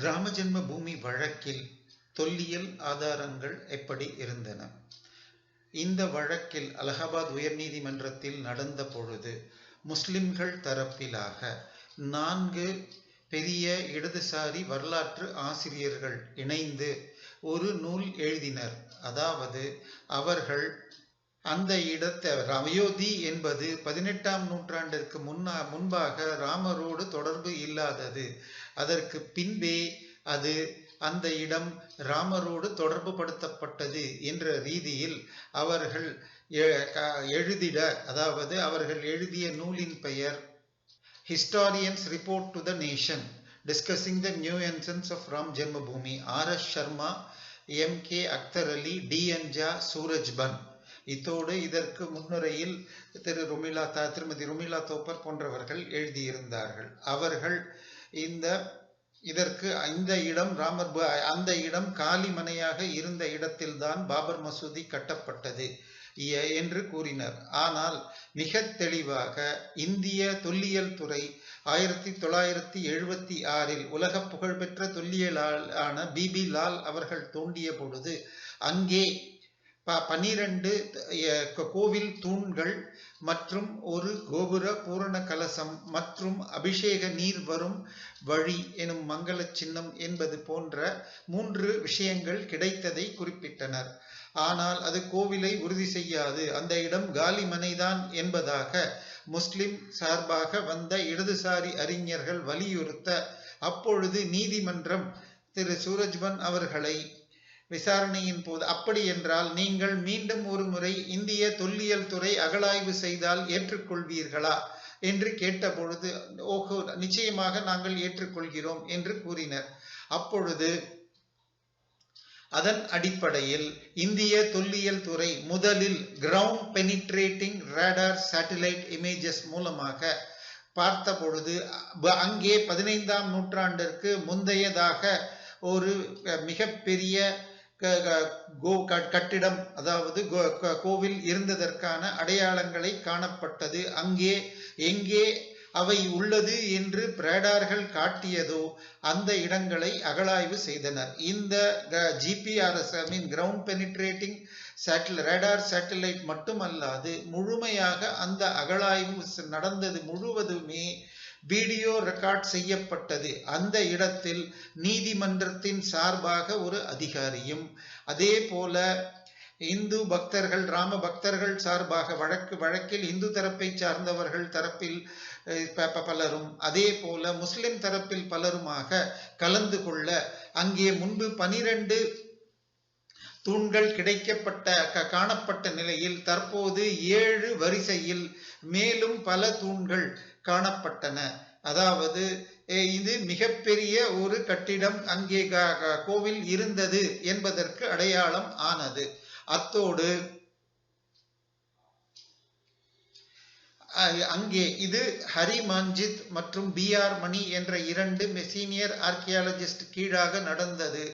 ராமஜென்ம பூமி வழக்கில் தொல்லியல் ஆதாரங்கள் எப்படி இருந்தன? இந்த வழக்கில் அலகாபாத் உயர்நீதிமன்றத்தில் நடந்த பொழுது முஸ்லிம்கள் தரப்பிலாக நான்கு பெரிய இடதுசாரி வரலாற்று ஆசிரியர்கள் இணைந்து ஒரு நூல் எழுதினர். அதாவது அவர்கள் அந்த இடத்தை அயோத்தி என்பது பதினெட்டாம் நூற்றாண்டிற்கு முன்னா முன்பாக ராமரோடு தொடர்பு இல்லாதது. அதற்கு பின்பே அது அந்த இடம் ராமரோடு தொடர்பு படுத்தப்பட்டது என்ற ரீதியில் அவர்கள் எழுதிட அதாவது அவர்கள் எழுதிய நூலின் பெயர் historians report to the nation discussing the new என்சன்ஸ் of Ram Janmabhoomi R S Sharma M K Akhtar Ali D அஞ்சா சூரஜ்பன் இத்தோடு இதற்கு முன்னுரையில் திரு ருமிலா தா திருமதி ருமிலா தோப்பர் போன்றவர்கள் எழுதியிருந்தார்கள். அவர்கள் இந்த இதற்கு இந்த இடம் ராமர் அந்த இடம் காலி மனையாக இருந்த இடத்தில்தான் பாபர் மசூதி கட்டப்பட்டது என்று கூறினர். ஆனால் மிக தெளிவாக இந்திய தொல்லியல் துறை ஆயிரத்தி தொள்ளாயிரத்தி எழுபத்தி ஆறில் உலக புகழ்பெற்ற தொல்லியலாளான பிபி லால் அவர்கள் தோண்டிய பொழுது அங்கே பனிரெண்டு கோவில் தூண்கள் மற்றும் ஒரு கோபுர பூரண கலசம் மற்றும் அபிஷேக நீர் வரும் வழி எனும் மங்கள சின்னம் என்பது போன்ற மூன்று விஷயங்கள் கிடைத்ததை குறிப்பிட்டனர். ஆனால் அது கோவிலை உறுதி செய்யாது. அந்த இடம் காலி மனைதான் என்பதாக முஸ்லிம் சார்பாக வந்த இடதுசாரி அறிஞர்கள் வலியுறுத்த அப்பொழுது நீதிமன்றம் திரு. சூரஜ்பன் அவர்களை விசாரணையின் போது அப்படி என்றால் நீங்கள் மீண்டும் ஒரு முறை இந்திய தொல்லியல் துறை அகழாய்வு செய்தால் ஏற்றுக்கொள்வீர்களா? என்று கேட்டபொழுது ஓஹோ நிச்சயமாக நாங்கள் ஏற்றுக்கொள்கிறோம் என்று கூறினர். அப்பொழுது அதன் அடிப்படையில் இந்திய தொல்லியல் துறை முதலில் ground penetrating radar satellite images மூலமாக பார்த்த பொழுது அங்கே பதினைந்தாம் நூற்றாண்டிற்கு முந்தையதாக ஒரு மிகப்பெரிய கட்டிடம் அதாவது கோவில் இருந்ததற்கான அடையாளங்களை காணப்பட்டது. அங்கே எங்கே அவை உள்ளது என்று பிரேடார்கள் காட்டியதோ அந்த இடங்களை அகழாய்வு செய்தனர். இந்த GPRS I mean ground penetrating satellite radar satellite மட்டுமல்லாது முழுமையாக அந்த அகழாய்வு நடந்தது முழுவதுமே வீடியோ ரெக்கார்ட் செய்யப்பட்டது. அந்த இடத்தில் நீதிமன்றத்தின் சார்பாக ஒரு அதிகாரியும். அதே போல இந்து பக்தர்கள் ராம பக்தர்கள் சார்பாக வழக்கு வழக்கில் இந்து தரப்பை சார்ந்தவர்கள் தரப்பில் பலரும் அதே போல முஸ்லிம் தரப்பில் பலருமாக கலந்து கொள்ள அங்கே முன்பு பனிரெண்டு தூண்கள் கிடைக்கப்பட்ட காணப்பட்ட நிலையில் தற்போது ஏழு வரிசையில் மேலும் பல தூண்கள் காணப்பட்டன. அதாவது இது மிகப்பெரிய ஒரு கட்டிடம் அங்கே கோவில் இருந்தது என்பதற்கு அடையாளம் ஆனது. அத்தோடு அங்கே இது ஹரி மஞ்சித் மற்றும் பி ஆர் மணி என்ற இரண்டு சீனியர் ஆர்கியாலஜிஸ்ட் கீழாக நடந்தது.